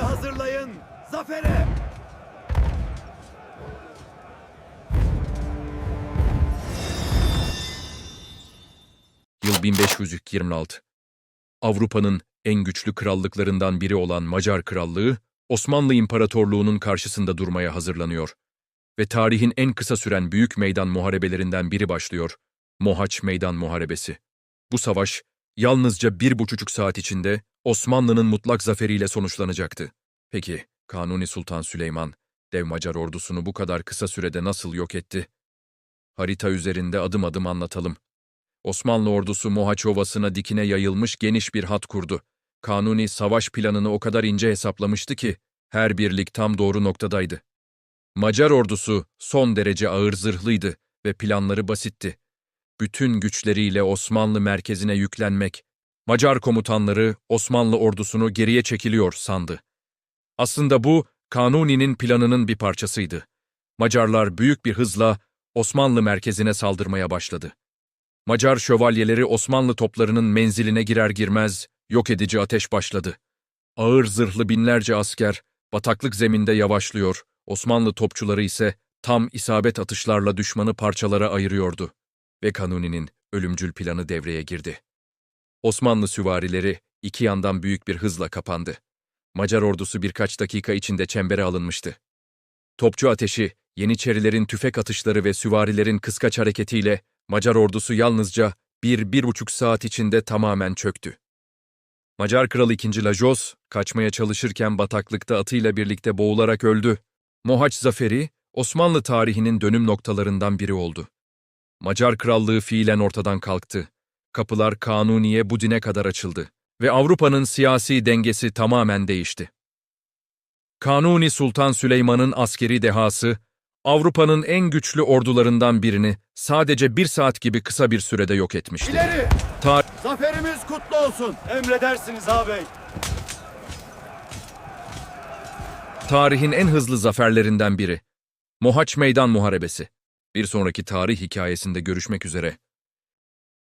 hazırlayın. Zafere! Yıl 1526. Avrupa'nın en güçlü krallıklarından biri olan Macar Krallığı, Osmanlı İmparatorluğu'nun karşısında durmaya hazırlanıyor. Ve tarihin en kısa süren büyük meydan muharebelerinden biri başlıyor. Mohaç Meydan Muharebesi. Bu savaş, yalnızca bir buçuk saat içinde Osmanlı'nın mutlak zaferiyle sonuçlanacaktı. Peki, Kanuni Sultan Süleyman, dev Macar ordusunu bu kadar kısa sürede nasıl yok etti? Harita üzerinde adım adım anlatalım. Osmanlı ordusu Mohaç Ovası'na dikine yayılmış geniş bir hat kurdu. Kanuni savaş planını o kadar ince hesaplamıştı ki her birlik tam doğru noktadaydı. Macar ordusu son derece ağır zırhlıydı ve planları basitti. Bütün güçleriyle Osmanlı merkezine yüklenmek, Macar komutanları Osmanlı ordusunu geriye çekiliyor sandı. Aslında bu Kanuni'nin planının bir parçasıydı. Macarlar büyük bir hızla Osmanlı merkezine saldırmaya başladı. Macar şövalyeleri Osmanlı toplarının menziline girer girmez yok edici ateş başladı. Ağır zırhlı binlerce asker bataklık zeminde yavaşlıyor, Osmanlı topçuları ise tam isabet atışlarla düşmanı parçalara ayırıyordu ve Kanuni'nin ölümcül planı devreye girdi. Osmanlı süvarileri iki yandan büyük bir hızla kapandı. Macar ordusu birkaç dakika içinde çembere alınmıştı. Topçu ateşi, Yeniçerilerin tüfek atışları ve süvarilerin kıskaç hareketiyle Macar ordusu yalnızca bir, bir buçuk saat içinde tamamen çöktü. Macar kralı 2. Lajos, kaçmaya çalışırken bataklıkta atıyla birlikte boğularak öldü. Mohaç zaferi, Osmanlı tarihinin dönüm noktalarından biri oldu. Macar krallığı fiilen ortadan kalktı. Kapılar Kanuni'ye Budin'e kadar açıldı ve Avrupa'nın siyasi dengesi tamamen değişti. Kanuni Sultan Süleyman'ın askeri dehası, Avrupa'nın en güçlü ordularından birini sadece bir saat gibi kısa bir sürede yok etmişti. İleri! Ta- Zaferimiz kutlu olsun. Emredersiniz ağabey. tarihin en hızlı zaferlerinden biri. Mohaç Meydan Muharebesi. Bir sonraki tarih hikayesinde görüşmek üzere.